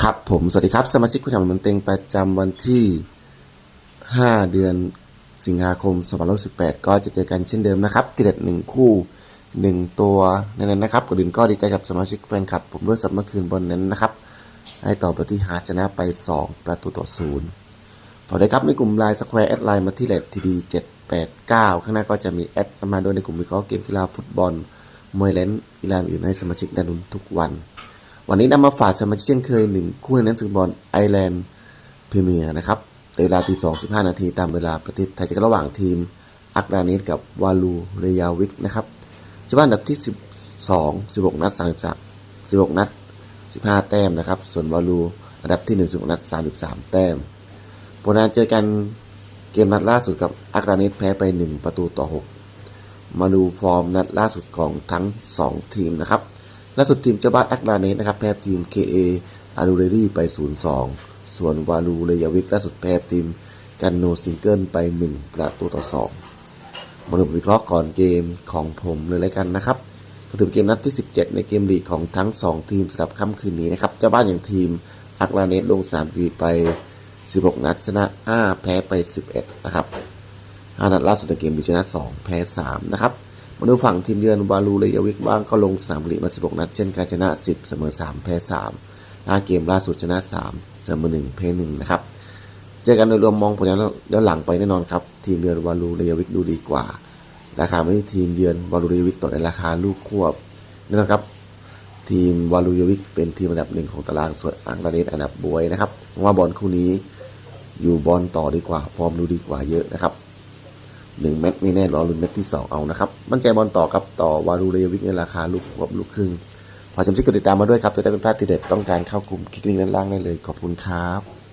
ครับผม สวัสดีครับ สมาชิกคุณทำมันเต็งประจำวันที่ 5 เดือนสิงหาคม2518ก็จะเจอกันเช่นเดิมนะครับทีเด็ดหนึ่งคู่ 1 ตัวนั้นนะครับก่อนอื่นก็ดีใจกับสมาชิกแฟนคลับ ผมด้วยสัปเมื่อคืนบนนั้นนะครับ ให้ต่อไปที่หาชนะไป 2 ประตูต่อศูนย์ฝากด้วยครับในกลุ่มไลน์สแควร์แอดไลน์มาที่เลททีดี789 ข้างหน้าก็จะมีแอดมาด้วยในกลุ่มวิเคราะห์เกมกีฬาฟุตบอล มวยเลนกีฬาอื่นให้สมาชิกได้ลุ้นทุกวัน วันนี้นำมาฝากสมาชิกเช่นเคยหนึ่งคู่ในนั้นสุดบอลไอร์แลนด์พรีเมียร์นะครับเวลาตีสองสิบห้านาทีตามเวลาประเทศไทยจะระหว่างทีมอักรานิสกับวาลูเรยาวิกนะครับชาวบ้านอันดับที่สิบสองสิบหกนัดสามสิบสามสิบหกนัดสิบห้าแต้มนะครับ ส่วนวาลูอันดับที่หนึ่งสิบหกนัดสามสิบสามแต้มผลงานเจอกันเกมนัดล่าสุดกับอักรานิสแพ้ไปหนึ่งประตูต่อหก มาดูฟอร์มนัดล่าสุดของทั้ง 2 ทีมนะครับล่าสุดทีมเจ้าบ้านแอคลาเนสนะครับแพ้ทีม KA อารูเรรี่ไป 0-2 ส่วนวาลูเรยาวิกล่าสุดแพ้ทีมกันโนซิงเกิลไป 1 ประตูต่อ 2 มาดูวิเคราะห์ก่อนเกมของผมเลยแล้วกันนะครับก็ถือเป็นเกมนัดที่ 17 ในเกมลีกของทั้ง 2 ทีมสำหรับค่ำคืนนี้นะครับเจ้าบ้านอย่างทีมอักลาเนสลง3ปีไป 16 นัดชนะ5แพ้ไป 11 นะครับ ห้านัดล่าสุดในเกมมีชนะ 2 แพ้ 3 นะครับ มาดูฝั่งทีมเยือนวาลูเลยาวิกบ้างก็ลง3ลีมา 16 นัด เช่นการชนะ 10 เสมอ 3 แพ้ 3 5 เกมล่าสุดชนะ 3 เสมอ 1 แพ้ 1 นะครับ เจอกันโดยรวมมองผลงานแล้วหลังไปแน่นอนครับ ทีมเยือนวาลูเลยาวิกดูดีกว่า ราคาไม่ทีมเยือนวาลูเลยาวิกต่อในราคาลูกควบแน่นอนครับทีมวาลูเยวิกเป็นทีมอันดับหนึ่งของตารางส่วนอังกฤษอันดับบวยนะครับว่าบอลคู่นี้อยู่บอลต่อดีกว่า ฟอร์มดูดีกว่าเยอะนะครับ หนึ่งเม็ดไม่แน่รอลุ้นเม็ดที่สองเอานะครับ มั่นใจบอลต่อครับต่อวารูเรยวิกในราคาลูกควบลูกครึ่งพอจำที่กดติดตามมาด้วยครับจะได้เป็นพลาดทีเด็ดต้องการเข้ากลุ่มคลิกลิงก์ด้านล่างได้เลยขอบคุณครับ